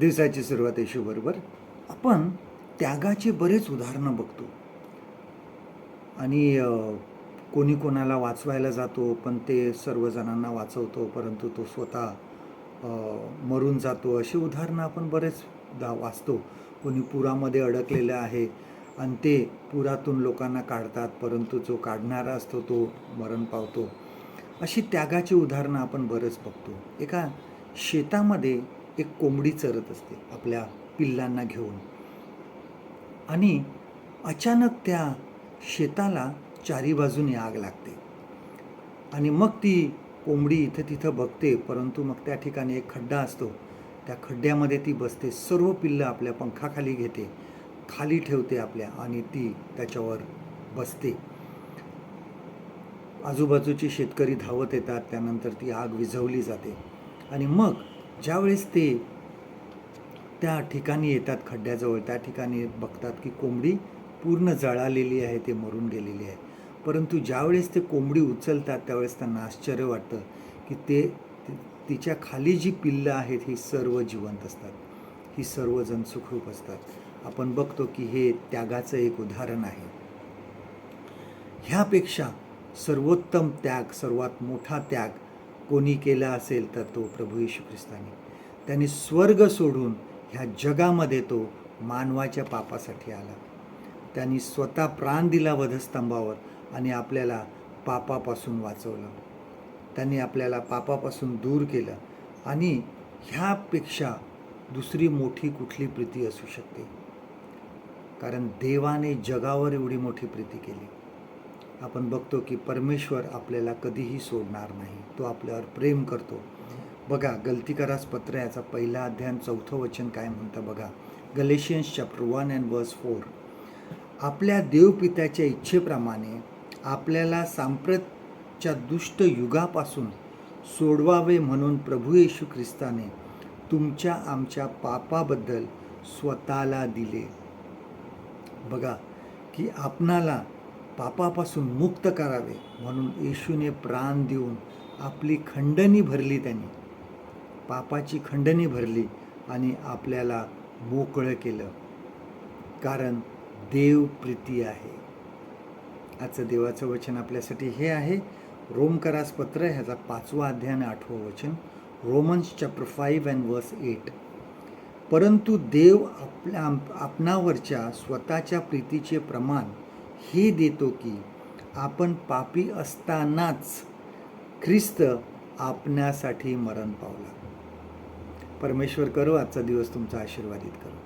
दिवसाची सुरुवात येशूबरोबर आपण त्यागाची बरेच उदाहरणं बघतो. आणि कोणी कोणाला वाचवायला जातो पण ते सर्वजणांना वाचवतो परंतु तो स्वतः मरून जातो. अशी उदाहरणं आपण बरेच दा वाचतो. कोणी पुरामध्ये अडकलेलं आहे आणि ते पुरातून लोकांना काढतात परंतु जो काढणारा असतो तो मरण पावतो. अशी त्यागाची उदाहरणं आपण बरेच बघतो. एका शेतामध्ये एक कोंबडी चरत असते आपल्या पिल्लांना घेऊन. आणि अचानक त्या शेताला चारी बाजूने आग लागते. आणि मग ती कोंबडी इथं तिथं बघते परंतु मग त्या ठिकाणी एक खड्डा असतो. त्या खड्ड्यामध्ये ती बसते सर्व पिल्लं आपल्या पंखाखाली घेते खाली ठेवते आपल्या आणि ती त्याच्यावर बसते. आजूबाजूचे शेतकरी धावत येतात त्यानंतर ती आग विझवली जाते. आणि मग ज्यावेळेस ते त्या ठिकाणी येतात खड्ड्याजवळ त्या ठिकाणी बघतात की कोंबडी पूर्ण जळालेली आहे ते मरून गेलेली आहे. परंतु ज्यावेळेस ते कोंबडी उचलतात त्यावेळेस त्यांना आश्चर्य वाटतं की ते तिच्या खाली जी पिल्लं आहेत ही सर्व जिवंत असतात. ही सर्वजण सुखरूप असतात. आपण बघतो की हे त्यागाचं एक उदाहरण आहे. ह्यापेक्षा सर्वोत्तम त्याग सर्वात मोठा त्याग कोणी केला असेल तर तो प्रभू येशू ख्रिस्ताने. त्यांनी स्वर्ग सोडून ह्या जगामध्ये तो मानवाच्या पापासाठी आला. त्यांनी स्वतः प्राण दिला वधस्तंभावर आणि आपल्याला पापापासून वाचवलं. त्यांनी आपल्याला पापापासून दूर केलं आणि ह्यापेक्षा दुसरी मोठी कुठली प्रीती असू शकते? कारण देवाने जगावर एवढी मोठी प्रीती केली. आपण बघतो की परमेश्वर आपल्याला कधीही सोडणार नाही. तो आपल्यावर प्रेम करतो. बघा गलती करास पत्र याचा पहिला अध्ययन चौथं वचन काय म्हणतं बघा? Galatians chapter one and verse four आपल्या देवपित्याच्या इच्छेप्रमाणे आपल्याला सांप्रतच्या दुष्ट युगापासून सोडवावे म्हणून प्रभू येशू ख्रिस्ताने तुमच्या आमच्या पापाबद्दल स्वतःला दिले. बघा की आपणाला पापापासून मुक्त करावे म्हणून येशूने प्राण देऊन आपली खंडणी भरली त्यांनी. पापाची खंडणी भरली आणि आपल्याला मोकळं केलं. कारण देव प्रीती आहे. आजचं देवाचं वचन आपल्यासाठी हे आहे. रोमकरास पत्र ह्याचा पाचवा अध्याय आणि आठवं वचन. Romans chapter five and verse eight परंतु देव आपल्या आपणावरच्या स्वतःच्या प्रीतीचे प्रमाण हे देतो की आपण पापी असतानाच ख्रिस्त आपण्यासाठी मरण पावला. परमेश्वर करो आजचा दिवस तुमचा आशीर्वादित करो.